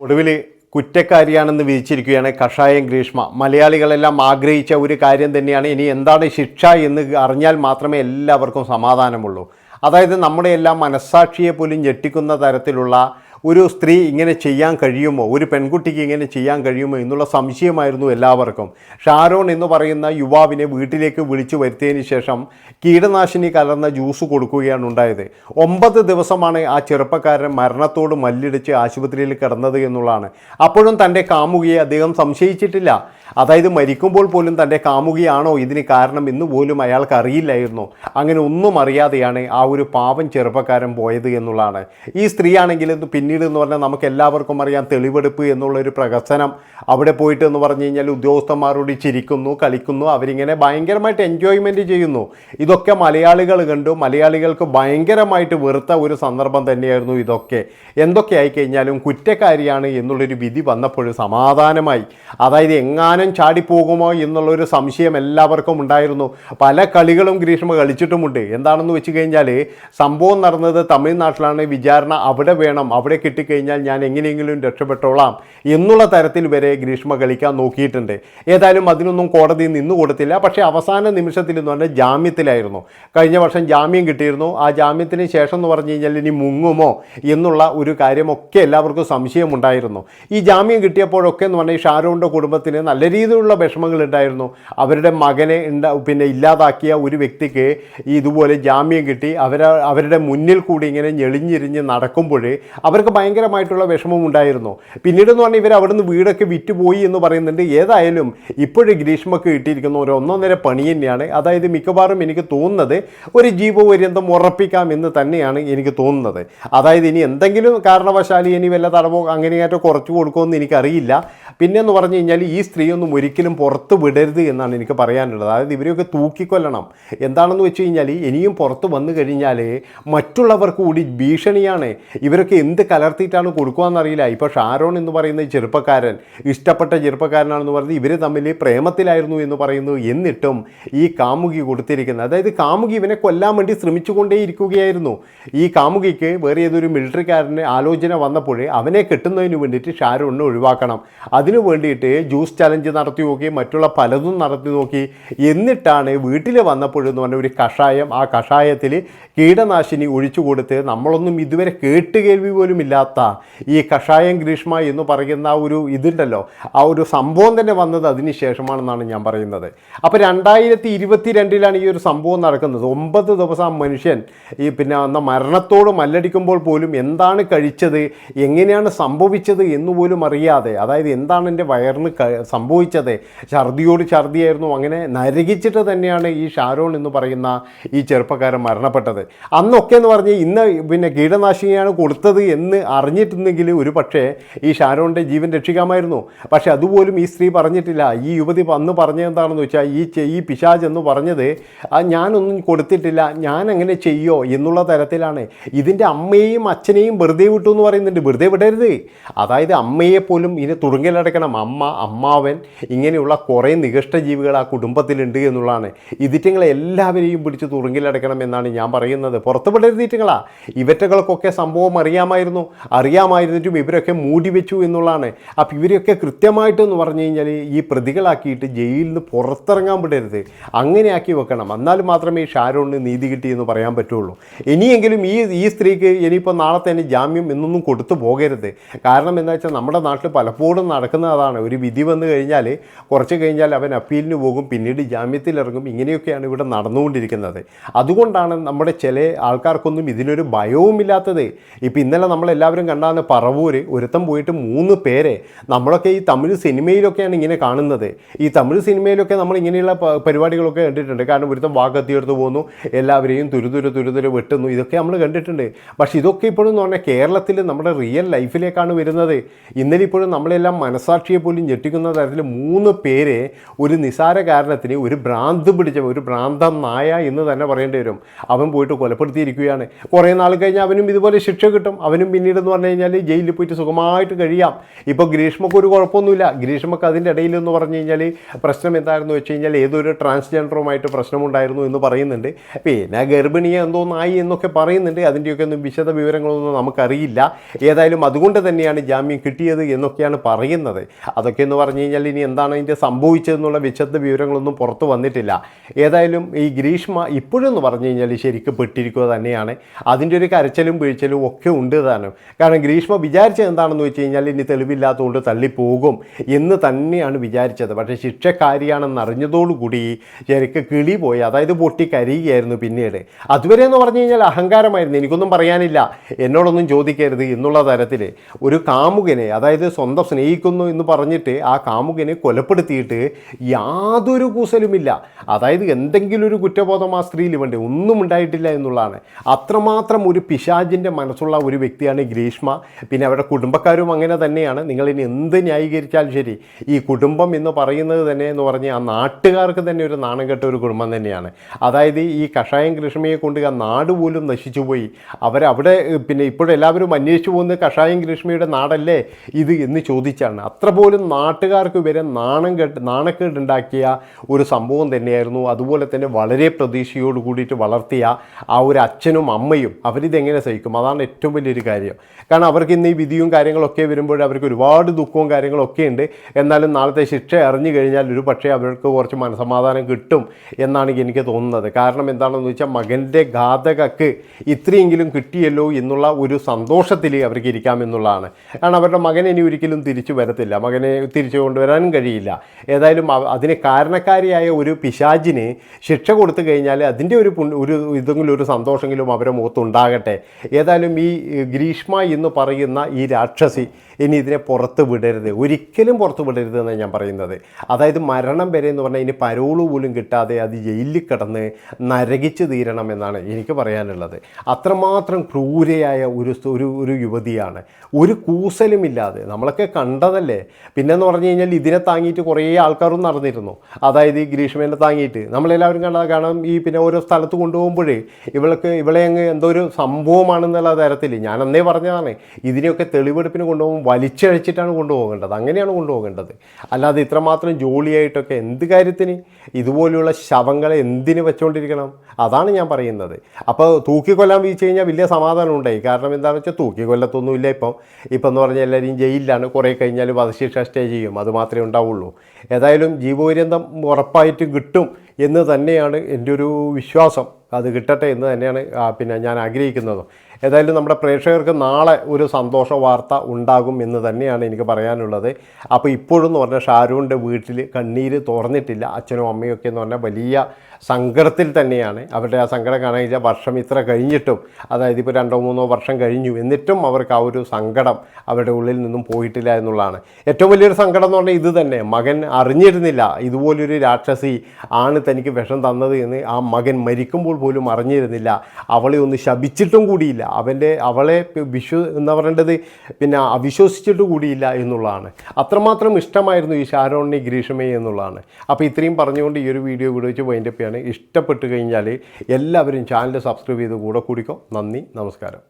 ഒടുവിൽ കുറ്റക്കാരിയാണെന്ന് വിധിച്ചിരിക്കുകയാണ് കഷായം ഗ്രീഷ്മ. മലയാളികളെല്ലാം ആഗ്രഹിച്ച ഒരു കാര്യം തന്നെയാണ്. ഇനി എന്താണ് ശിക്ഷ എന്ന് അറിഞ്ഞാൽ മാത്രമേ എല്ലാവർക്കും സമാധാനമുള്ളൂ. അതായത് നമ്മുടെ എല്ലാം മനസ്സാക്ഷിയെ പോലും ഞെട്ടിക്കുന്ന തരത്തിലുള്ള ഒരു സ്ത്രീ ഇങ്ങനെ ചെയ്യാൻ കഴിയുമോ? ഒരു പെൺകുട്ടിക്ക് ഇങ്ങനെ ചെയ്യാൻ കഴിയുമോ? എന്നുള്ള സംശയമായിരുന്നു എല്ലാവർക്കും. ഷാരോൺ എന്ന് പറയുന്ന യുവാവിനെ വീട്ടിലേക്ക് വിളിച്ചു വരുത്തിയതിന് ശേഷം കീടനാശിനി കലർന്ന ജ്യൂസ് കൊടുക്കുകയാണ് ഉണ്ടായത്. ഒമ്പത് ദിവസമാണ് ആ ചെറുപ്പക്കാരൻ മരണത്തോട് മല്ലിടിച്ച് ആശുപത്രിയിൽ കിടന്നത് എന്നുള്ളതാണ്. അപ്പോഴും തന്റെ കാമുകിയെ അദ്ദേഹം സംശയിച്ചിട്ടില്ല. അതായത് മരിക്കുമ്പോൾ പോലും തന്റെ കാമുകിയാണോ ഇതിന് കാരണം എന്ന് പോലും അയാൾക്ക് അറിയില്ലായിരുന്നു. അങ്ങനെ ഒന്നും അറിയാതെയാണ് ആ ഒരു പാവം ചെറുപ്പക്കാരൻ പോയത് എന്നുള്ളതാണ്. ഈ സ്ത്രീയാണെങ്കിൽ പിന്നീട് എന്ന് പറഞ്ഞാൽ നമുക്ക് എല്ലാവർക്കും അറിയാം തെളിവെടുപ്പ് എന്നുള്ളൊരു പ്രകസനം അവിടെ പോയിട്ട് എന്ന് പറഞ്ഞു കഴിഞ്ഞാൽ ഉദ്യോഗസ്ഥന്മാരോട് ചിരിക്കുന്നു കളിക്കുന്നു അവരിങ്ങനെ ഭയങ്കരമായിട്ട് എൻജോയ്മെന്റ് ചെയ്യുന്നു. ഇതൊക്കെ മലയാളികൾ കണ്ടു. മലയാളികൾക്ക് ഭയങ്കരമായിട്ട് വെറുത്ത ഒരു സന്ദർഭം തന്നെയായിരുന്നു ഇതൊക്കെ. എന്തൊക്കെ ആയിക്കഴിഞ്ഞാലും കുറ്റക്കാരിയാണ് എന്നുള്ളൊരു വിധി വന്നപ്പോഴും സമാധാനമായി. അതായത് എങ്ങാനും ചാടിപ്പോകുമോ എന്നുള്ളൊരു സംശയം എല്ലാവർക്കും ഉണ്ടായിരുന്നു. പല കളികളും ഗ്രീഷ്മ കളിച്ചിട്ടുമുണ്ട്. എന്താണെന്ന് വെച്ച് കഴിഞ്ഞാൽ സംഭവം നടന്നത് തമിഴ്നാട്ടിലാണ്. വിചാരണ അവിടെ വേണം. അവിടെ കിട്ടിക്കഴിഞ്ഞാൽ ഞാൻ എങ്ങനെയെങ്കിലും രക്ഷപ്പെട്ടോളാം എന്നുള്ള തരത്തിൽ വരെ ഗ്രീഷ്മ കളിക്കാൻ നോക്കിയിട്ടുണ്ട്. ഏതായാലും അതിനൊന്നും കോടതി നിന്നു കൊടുത്തില്ല. പക്ഷേ അവസാന നിമിഷത്തിൽ എന്ന് പറഞ്ഞാൽ ജാമ്യത്തിലായിരുന്നു. കഴിഞ്ഞ വർഷം ജാമ്യം കിട്ടിയിരുന്നു. ആ ജാമ്യത്തിന് ശേഷം എന്ന് പറഞ്ഞു കഴിഞ്ഞാൽ ഇനി മുങ്ങുമോ എന്നുള്ള ഒരു കാര്യമൊക്കെ എല്ലാവർക്കും സംശയമുണ്ടായിരുന്നു. ഈ ജാമ്യം കിട്ടിയപ്പോഴൊക്കെ എന്ന് പറഞ്ഞാൽ ഷാരൂണിന്റെ കുടുംബത്തിന് നല്ല രീതിയിലുള്ള വിഷമങ്ങൾ ഉണ്ടായിരുന്നു. അവരുടെ മകനെ ഉണ്ടാ പിന്നെ ഇല്ലാതാക്കിയ ഒരു വ്യക്തിക്ക് ഇതുപോലെ ജാമ്യം കിട്ടി. അവരെ അവരുടെ മുന്നിൽ കൂടി ഇങ്ങനെ ഞെളിഞ്ഞിരിഞ്ഞ് നടക്കുമ്പോൾ അവർക്ക് ഭയങ്കരമായിട്ടുള്ള വിഷമം ഉണ്ടായിരുന്നു. പിന്നീട് എന്ന് പറഞ്ഞാൽ ഇവർ അവിടുന്ന് വീടൊക്കെ വിറ്റുപോയി എന്ന് പറയുന്നുണ്ട്. ഏതായാലും ഇപ്പോഴും ഗ്രീഷ്മക്ക് കിട്ടിയിരിക്കുന്ന ഒരു ഒന്നൊന്നര പണി തന്നെയാണ്. അതായത് മിക്കവാറും എനിക്ക് തോന്നുന്നത് ഒരു ജീവപര്യന്തം ഉറപ്പിക്കാം എന്ന് തന്നെയാണ് എനിക്ക് തോന്നുന്നത്. അതായത് ഇനി എന്തെങ്കിലും കാരണവശാൽ ഇനി വല്ല തടവോ അങ്ങനെയായിട്ടോ കുറച്ച് കൊടുക്കുമെന്ന് എനിക്കറിയില്ല. പിന്നെ എന്ന് പറഞ്ഞു കഴിഞ്ഞാൽ ഈ സ്ത്രീയൊന്നും ഒരിക്കലും പുറത്ത് വിടരുത് എന്നാണ് എനിക്ക് പറയാനുള്ളത്. അതായത് ഇവരെയൊക്കെ തൂക്കിക്കൊല്ലണം. എന്താണെന്ന് വെച്ച് കഴിഞ്ഞാൽ ഇനിയും പുറത്ത് വന്നു കഴിഞ്ഞാൽ മറ്റുള്ളവർക്ക് കൂടി ഭീഷണിയാണ്. ഇവരൊക്കെ എന്ത് കലർത്തിയിട്ടാണ് കൊടുക്കുകയെന്നറിയില്ല ഇപ്പോൾ ഷാരോൺ എന്ന് പറയുന്ന ചെറുപ്പക്കാരൻ ഇഷ്ടപ്പെട്ട ചെറുപ്പക്കാരനാണെന്ന് പറഞ്ഞ് ഇവർ തമ്മിൽ പ്രേമത്തിലായിരുന്നു എന്ന് പറയുന്നു. എന്നിട്ടും ഈ കാമുകി കൊടുത്തിരിക്കുന്നത് അതായത് കാമുകി ഇവനെ കൊല്ലാൻ വേണ്ടി ശ്രമിച്ചുകൊണ്ടേയിരിക്കുകയായിരുന്നു. ഈ കാമുകിക്ക് വേറെ ഏതൊരു മിലിറ്ററിക്കാരന് ആലോചന വന്നപ്പോൾ അവനെ കെട്ടുന്നതിന് വേണ്ടിയിട്ട് ഷാരോണിനെ ഒഴിവാക്കണം. അതിനു വേണ്ടിയിട്ട് ജ്യൂസ് ചലഞ്ച് നടത്തി നോക്കി മറ്റുള്ള പലതും നടത്തി നോക്കി. എന്നിട്ടാണ് വീട്ടിൽ വന്നപ്പോഴെന്ന് പറഞ്ഞ ഒരു കഷായം ആ കഷായത്തിൽ കീടനാശിനി ഒഴിച്ചു കൊടുത്ത് നമ്മളൊന്നും ഇതുവരെ കേട്ടുകേൾവി പോലും ഇല്ലാത്ത ഈ കഷായം ഗ്രീഷ്മ എന്ന് പറയുന്ന ആ ഒരു ഇതുണ്ടല്ലോ. ആ ഒരു സംഭവം തന്നെ വന്നത് അതിന് ശേഷമാണെന്നാണ് ഞാൻ പറയുന്നത്. അപ്പോൾ രണ്ടായിരത്തി ഇരുപത്തി രണ്ടിലാണ് ഈ ഒരു സംഭവം നടക്കുന്നത്. ഒമ്പത് ദിവസം ആ മനുഷ്യൻ ഈ പിന്നെ വന്ന മരണത്തോട് മല്ലടിക്കുമ്പോൾ പോലും എന്താണ് കഴിച്ചത് എങ്ങനെയാണ് സംഭവിച്ചത് എന്ന് പോലും അറിയാതെ അതായത് എന്താണ് എന്റെ വയറിന് ക- സംഭവിച്ചത്. ഛർദിയോട് ഛർദിയായിരുന്നു. അങ്ങനെ നരകിച്ചിട്ട് തന്നെയാണ് ഈ ഷാരോൺ എന്ന് പറയുന്ന ഈ ചെറുപ്പക്കാരൻ മരണപ്പെട്ടത്. അന്നൊക്കെ എന്ന് പറഞ്ഞ് ഇന്ന് പിന്നെ കീടനാശിനിയാണ് കൊടുത്തത് എന്ന് അറിഞ്ഞിട്ടുണ്ടെങ്കിൽ ഒരു പക്ഷേ ഈ ഷാരോണിന്റെ ജീവൻ രക്ഷിക്കാമായിരുന്നു. പക്ഷേ അതുപോലും ഈ സ്ത്രീ പറഞ്ഞിട്ടില്ല. ഈ യുവതി അന്ന് പറഞ്ഞതെന്താണെന്ന് വെച്ചാൽ ഈ ഈ പിശാജ് എന്ന് പറഞ്ഞത് "ആ, ഞാനൊന്നും കൊടുത്തിട്ടില്ല. ഞാൻ അങ്ങനെ ചെയ്യോ? എന്നുള്ള തരത്തിലാണ്. ഇതിന്റെ അമ്മയെയും അച്ഛനെയും വെറുതെ വിട്ടു എന്ന് പറയുന്നുണ്ട്. വെറുതെ വിടരുത്. അതായത് അമ്മയെ പോലും ഇതിന് തുറുങ്കിലടക്കണം അമ്മ അമ്മാവൻ ഇങ്ങനെയുള്ള കുറേ നികഷ്ട ജീവികൾ ആ കുടുംബത്തിലുണ്ട് എന്നുള്ളതാണ്. ഇതിറ്റങ്ങളെ എല്ലാവരെയും പിടിച്ച് തുറുങ്കിലടക്കണം എന്നാണ് ഞാൻ പറയുന്നത്. പുറത്ത് വിടരുത് ഇവറ്റകൾക്കൊക്കെ സംഭവം അറിയാമായിരുന്നു. അറിയാമായിരുന്നിട്ടും ഇവരൊക്കെ മൂടി വെച്ചു എന്നുള്ളതാണ്. അപ്പോൾ ഇവരെയൊക്കെ കൃത്യമായിട്ടെന്ന് പറഞ്ഞു കഴിഞ്ഞാൽ ഈ പ്രതികളാക്കിയിട്ട് ജയിലിൽ നിന്ന് പുറത്തിറങ്ങാൻ വിടരുത്. അങ്ങനെയാക്കി വെക്കണം. എന്നാൽ മാത്രമേ ഷാരോണിന് നീതി കിട്ടിയെന്ന് പറയാൻ പറ്റുള്ളൂ. ഇനിയെങ്കിലും ഈ ഈ സ്ത്രീക്ക് ഇനിയിപ്പോൾ നാളെ തന്നെ ജാമ്യം എന്നൊന്നും കൊടുത്തു പോകരുത്. കാരണം എന്താ വെച്ചാൽ നമ്മുടെ നാട്ടിൽ പലപ്പോഴും നടക്കുന്ന അതാണ്. ഒരു വിധി വന്നു കഴിഞ്ഞാൽ കുറച്ച് കഴിഞ്ഞാൽ അവൻ അപ്പീലിന് പോകും പിന്നീട് ജാമ്യത്തിലിറങ്ങും. ഇങ്ങനെയൊക്കെയാണ് ഇവിടെ നടന്നുകൊണ്ടിരിക്കുന്നത്. അതുകൊണ്ടാണ് നമ്മുടെ ചില ആൾക്കാർക്കൊന്നും ഇതിനൊരു ഭയവുമില്ലാത്തത്. ഇപ്പോൾ ഇന്നലെ നമ്മളെല്ലാവരും കണ്ടാണ് പറവൂര് ഒരുത്തം പോയിട്ട് മൂന്ന് പേരെ നമ്മളൊക്കെ ഈ തമിഴ് സിനിമയിലൊക്കെയാണ് ഇങ്ങനെ കാണുന്നത്. ഈ തമിഴ് സിനിമയിലൊക്കെ നമ്മൾ ഇങ്ങനെയുള്ള പരിപാടികളൊക്കെ കണ്ടിട്ടുണ്ട്. കാരണം ഒരുത്തം വാക്കത്തിയെടുത്ത് പോകുന്നു എല്ലാവരെയും തുരുതുരു തുരുതുരു വെട്ടുന്നു. ഇതൊക്കെ നമ്മൾ കണ്ടിട്ടുണ്ട്. പക്ഷേ ഇതൊക്കെ ഇപ്പോഴും എന്ന് പറഞ്ഞാൽ കേരളത്തിൽ നമ്മുടെ റിയൽ ലൈഫിലേക്കാണ് വരുന്നത്. ഇന്നലെ ഇപ്പോഴും നമ്മളെല്ലാം മനസാക്ഷിയെ പോലും ഞെട്ടിക്കുന്ന തരത്തിൽ മൂന്ന് പേരെ ഒരു നിസാര കാരണത്തിന് ഒരു ഭ്രാന്ത് പിടിച്ച ഒരു ഭ്രാന്തം നായ എന്ന് തന്നെ പറയേണ്ടി വരും. അവൻ പോയിട്ട് കൊലപ്പെടുത്തിയിരിക്കുകയാണ്. കുറേ നാൾ കഴിഞ്ഞാൽ അവനും ഇതുപോലെ ശിക്ഷ കിട്ടും. അവനും പിന്നീട് എന്ന് പറഞ്ഞു കഴിഞ്ഞാൽ ജയിലിൽ പോയിട്ട് സുഖമായിട്ട് കഴിയാം. ഇപ്പോൾ ഗ്രീഷ്മക്ക് ഒരു കുഴപ്പമൊന്നുമില്ല. ഗ്രീഷ്മക്ക് അതിന്റെ ഇടയിൽ എന്ന് പറഞ്ഞു കഴിഞ്ഞാൽ പ്രശ്നം എന്തായിരുന്നു വെച്ച് കഴിഞ്ഞാൽ ഏതൊരു ട്രാൻസ്ജെൻഡറുമായിട്ട് പ്രശ്നമുണ്ടായിരുന്നു എന്ന് പറയുന്നുണ്ട്. പിന്നെ ഗർഭിണിയെ എന്തോന്നായി എന്നൊക്കെ പറയുന്നുണ്ട്. അതിന്റെയൊക്കെ ഒന്നും വിശദ വിവരങ്ങളൊന്നും നമുക്കറിയില്ല. ഏതായാലും അതുകൊണ്ട് തന്നെയാണ് ജാമ്യം കിട്ടിയത് എന്നൊക്കെയാണ് പറയുന്നത്. അതൊക്കെ എന്ന് പറഞ്ഞു കഴിഞ്ഞാൽ എന്താണ് ഇതിന്റെ സംഭവിച്ചതെന്നുള്ള വിശദ വിവരങ്ങളൊന്നും പുറത്തു വന്നിട്ടില്ല. ഏതായാലും ഈ ഗ്രീഷ്മ ഇപ്പോഴെന്ന് പറഞ്ഞു കഴിഞ്ഞാൽ ശരിക്കും പെട്ടിരിക്കുക തന്നെയാണ്. അതിന്റെ ഒരു കരച്ചിലും വീഴ്ചലും ഒക്കെ ഉണ്ട് താനും. കാരണം ഗ്രീഷ്മ വിചാരിച്ചത് എന്താണെന്ന് വെച്ച് കഴിഞ്ഞാൽ ഇനി തെളിവില്ലാത്തതുകൊണ്ട് തള്ളിപ്പോകും എന്ന് തന്നെയാണ് വിചാരിച്ചത്. പക്ഷേ ശിക്ഷക്കാരിയാണെന്ന് അറിഞ്ഞതോടുകൂടി ശരിക്ക് കിളി പോയി. അതായത് പൊട്ടി കരയുകയായിരുന്നു പിന്നീട്. അതുവരെ എന്ന് പറഞ്ഞു കഴിഞ്ഞാൽ അഹങ്കാരമായിരുന്നു. എനിക്കൊന്നും പറയാനില്ല. എന്നോടൊന്നും ചോദിക്കരുത് എന്നുള്ള തരത്തിൽ ഒരു കാമുകനെ അതായത് സ്വന്തം സ്നേഹിക്കുന്നു എന്ന് പറഞ്ഞിട്ട് ആ കാമുകനെ കൊലപ്പെടുത്തിയിട്ട് യാതൊരു കൂസലുമില്ല. അതായത് എന്തെങ്കിലും ഒരു കുറ്റബോധം ആ സ്ത്രീയിൽ വേണ്ടി? ഒന്നും ഉണ്ടായിട്ടില്ല എന്നുള്ളതാണ്. അത്രമാത്രം ഒരു പിശാജിന്റെ മനസ്സുള്ള ഒരു വ്യക്തിയാണ് ഗ്രീഷ്മ. പിന്നെ അവരുടെ കുടുംബക്കാരും അങ്ങനെ തന്നെയാണ്. നിങ്ങളിനി എന്ത് ന്യായീകരിച്ചാലും ശരി ഈ കുടുംബം എന്ന് പറയുന്നത് തന്നെ എന്ന് പറഞ്ഞാൽ ആ നാട്ടുകാർക്ക് തന്നെ ഒരു നാണം കെട്ട ഒരു കുടുംബം തന്നെയാണ്. അതായത് ഈ കഷായം ഗ്രീഷ്മയെ കൊണ്ട് ആ നാട് പോലും നശിച്ചു പോയി. അവരവിടെ പിന്നെ ഇപ്പോഴെല്ലാവരും അന്വേഷിച്ചു പോകുന്നത് കഷായം ഗ്രീഷ്മയുടെ നാടല്ലേ ഇത് എന്ന് ചോദിച്ചാണ്. അത്ര പോലും നാട്ടുകാർക്ക് വരെ നാണം കെട്ട് നാണക്കേടുണ്ടാക്കിയ ഒരു സംഭവം തന്നെയായിരുന്നു. അതുപോലെ തന്നെ വളരെ പ്രതീക്ഷയോട് കൂടിയിട്ട് വളർത്തിയ ആ ഒരു അച്ഛനും അമ്മയും അവരിതെങ്ങനെ സഹിക്കും? അതാണ് ഏറ്റവും വലിയൊരു കാര്യം. കാരണം അവർക്ക് ഇന്ന് ഈ വിധിയും കാര്യങ്ങളൊക്കെ വരുമ്പോൾ അവർക്ക് ഒരുപാട് ദുഃഖവും കാര്യങ്ങളൊക്കെ ഉണ്ട്. എന്നാലും നാളത്തെ ശിക്ഷ അറിഞ്ഞു കഴിഞ്ഞാൽ ഒരു പക്ഷേ അവർക്ക് കുറച്ച് മനസമാധാനം കിട്ടും എന്നാണ് എനിക്ക് തോന്നുന്നത്. കാരണം എന്താണെന്ന് വെച്ചാൽ മകന്റെ ഘാതകക്ക് ഇത്രയെങ്കിലും കിട്ടിയല്ലോ എന്നുള്ള ഒരു സന്തോഷത്തിൽ അവർക്ക് ഇരിക്കാമെന്നുള്ളതാണ് കാരണം അവരുടെ മകൻ ഇനി ഒരിക്കലും തിരിച്ചു വരത്തില്ല. മകനെ തിരിച്ചു കൊണ്ടുവരാനും കഴിയില്ല. ഏതായാലും അതിന് കാരണക്കാരിയായ ഒരു പിശാജിന് ശിക്ഷ കൊടുത്തു കഴിഞ്ഞാൽ അതിന്റെ ഒരു ഒരു ഇതെങ്കിലും ഒരു സന്തോഷമെങ്കിലും അവരുടെ മുഖത്തുണ്ടാകട്ടെ. ഏതായാലും ഈ ഗ്രീഷ്മ എന്ന് പറയുന്ന ഈ രാക്ഷസി ഇനി ഇതിനെ പുറത്ത് വിടരുത്. ഒരിക്കലും പുറത്ത് വിടരുത് എന്നാണ് ഞാൻ പറയുന്നത്. അതായത് മരണം വരെ എന്ന് പറഞ്ഞാൽ ഇനി പരോൾ പോലും കിട്ടാതെ അത് ജയിലിൽ കിടന്ന് നരകിച്ച് തീരണം എന്നാണ് എനിക്ക് പറയാനുള്ളത്. അത്രമാത്രം ക്രൂരയായ ഒരു ഒരു ഒരു യുവതിയാണ്. ഒരു കൂസലുമില്ലാതെ നമ്മളൊക്കെ കണ്ടതല്ലേ? പിന്നെന്ന് പറഞ്ഞു കഴിഞ്ഞാൽ ഇതിനെ താങ്ങിയിട്ട് കുറേ ആൾക്കാരും നടന്നിരുന്നു. അതായത് ഈ ഗ്രീഷ്മേനെ താങ്ങിയിട്ട്. നമ്മളെല്ലാവരും കണ്ട കാരണം ഈ പിന്നെ ഓരോ സ്ഥലത്ത് കൊണ്ടുപോകുമ്പോഴേ ഇവൾക്ക് ഇവളെ അങ്ങ് എന്തോ ഒരു സംഭവമാണെന്നുള്ള തരത്തിൽ ഞാൻ അന്നേ പറഞ്ഞതാണ്. ഇതിനെയൊക്കെ തെളിവെടുപ്പിന് കൊണ്ടുപോകുമ്പോൾ വലിച്ചഴിച്ചിട്ടാണ് കൊണ്ടുപോകേണ്ടത്. അങ്ങനെയാണ് കൊണ്ടുപോകേണ്ടത്. അല്ലാതെ ഇത്രമാത്രം ജോലിയായിട്ടൊക്കെ എന്ത് കാര്യത്തിന്? ഇതുപോലെയുള്ള ശവങ്ങളെ എന്തിന് വെച്ചുകൊണ്ടിരിക്കണം അതാണ് ഞാൻ പറയുന്നത്. അപ്പോൾ തൂക്കിക്കൊല്ലാൻ വീഴ്ച കഴിഞ്ഞാൽ വലിയ സമാധാനം ഉണ്ടായി. കാരണം എന്താണെന്ന് വെച്ചാൽ തൂക്കിക്കൊല്ലത്തൊന്നുമില്ല ഇപ്പം. ഇപ്പം എന്ന് പറഞ്ഞാൽ എല്ലാവരും ജയിലിലാണ്. കുറേ കഴിഞ്ഞാൽ വധശിക്ഷ സ്റ്റേ ചെയ്യും. അത് മാത്രമേ ഉണ്ടാവുള്ളൂ. ഏതായാലും ജീവപര്യന്തം ഉറപ്പായിട്ടും കിട്ടും എന്ന് തന്നെയാണ് എന്റെ ഒരു വിശ്വാസം. അത് കിട്ടട്ടെ എന്ന് തന്നെയാണ് പിന്നെ ഞാൻ ആഗ്രഹിക്കുന്നത്. ഏതായാലും നമ്മുടെ പ്രേക്ഷകർക്ക് നാളെ ഒരു സന്തോഷ വാർത്ത ഉണ്ടാകും എന്ന് തന്നെയാണ് എനിക്ക് പറയാനുള്ളത്. അപ്പോൾ ഇപ്പോഴും എന്ന് പറഞ്ഞാൽ ഷാരൂണിന്റെ വീട്ടിൽ കണ്ണീര് തുറന്നിട്ടില്ല. അച്ഛനും അമ്മയും ഒക്കെ എന്ന് പറഞ്ഞാൽ വലിയ സങ്കടത്തിൽ തന്നെയാണ്. അവരുടെ ആ സങ്കടം കാണാൻ വെച്ചാൽ വർഷം ഇത്ര കഴിഞ്ഞിട്ടും അതായത് ഇപ്പോൾ രണ്ടോ മൂന്നോ വർഷം കഴിഞ്ഞു എന്നിട്ടും അവർക്ക് ആ ഒരു സങ്കടം അവരുടെ ഉള്ളിൽ നിന്നും പോയിട്ടില്ല എന്നുള്ളതാണ്. ഏറ്റവും വലിയൊരു സങ്കടം എന്ന് പറഞ്ഞാൽ ഇത് തന്നെ. മകൻ അറിഞ്ഞിരുന്നില്ല ഇതുപോലൊരു രാക്ഷസി ആണ് തനിക്ക് വിഷം തന്നത് എന്ന് ആ മകൻ മരിക്കുമ്പോൾ പോലും അറിഞ്ഞിരുന്നില്ല. അവളെ ഒന്ന് ശപിച്ചിട്ടും കൂടിയില്ല. അവന്റെ അവളെ വിശ്വ എന്ന് പറയേണ്ടത് പിന്നെ അവിശ്വസിച്ചിട്ട് കൂടിയില്ല എന്നുള്ളതാണ്. അത്രമാത്രം ഇഷ്ടമായിരുന്നു ഈ ഷാരോണിനെ ഗ്രീഷ്മയെ എന്നുള്ളതാണ്. അപ്പോൾ ഇത്രയും പറഞ്ഞുകൊണ്ട് ഈ ഒരു വീഡിയോ കൂടെ വെച്ച് വൈൻഡപ്പ് ചെയ്യാണ്. ഇഷ്ടപ്പെട്ട് കഴിഞ്ഞാൽ എല്ലാവരും ചാനൽ സബ്സ്ക്രൈബ് ചെയ്ത് കൂടെ കൂടിക്കോ. നന്ദി നമസ്കാരം.